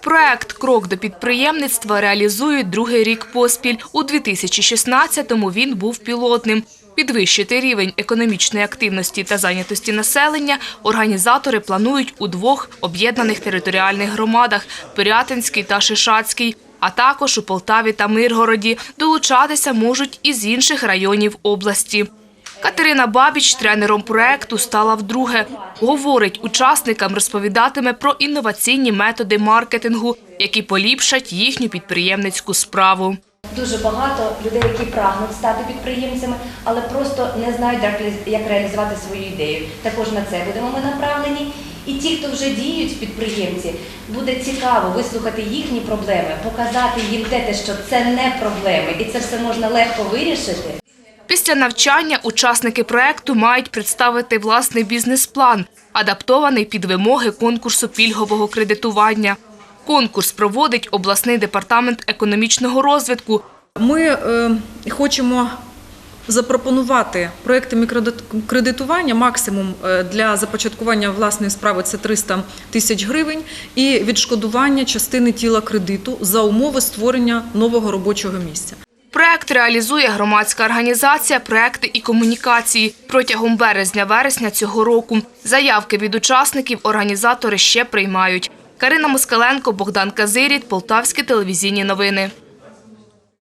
Проект Крок до підприємництва реалізують другий рік поспіль. У 2016-му він був пілотним. Підвищити рівень економічної активності та зайнятості населення організатори планують у двох об'єднаних територіальних громадах – Пирятинський та Шишацький, а також у Полтаві та Миргороді. Долучатися можуть і з інших районів області. Катерина Бабіч тренером проекту стала вдруге. Говорить, учасникам розповідатиме про інноваційні методи маркетингу, які поліпшать їхню підприємницьку справу. Дуже багато людей, які прагнуть стати підприємцями, але просто не знають, як реалізувати свою ідею. Також на це будемо ми направлені. І ті, хто вже діють підприємці, буде цікаво вислухати їхні проблеми, показати їм те, що це не проблеми, і це все можна легко вирішити. Після навчання учасники проекту мають представити власний бізнес-план, адаптований під вимоги конкурсу пільгового кредитування. Конкурс проводить обласний департамент економічного розвитку. Ми е, хочемо запропонувати проекти мікрокредитування. Максимум е, для започаткування власної справи це 300 тисяч гривень і відшкодування частини тіла кредиту за умови створення нового робочого місця. Проект реалізує громадська організація «Проекти і комунікації» протягом березня-вересня цього року. Заявки від учасників організатори ще приймають. Карина Москаленко, Богдан Казиріт, Полтавські телевізійні новини.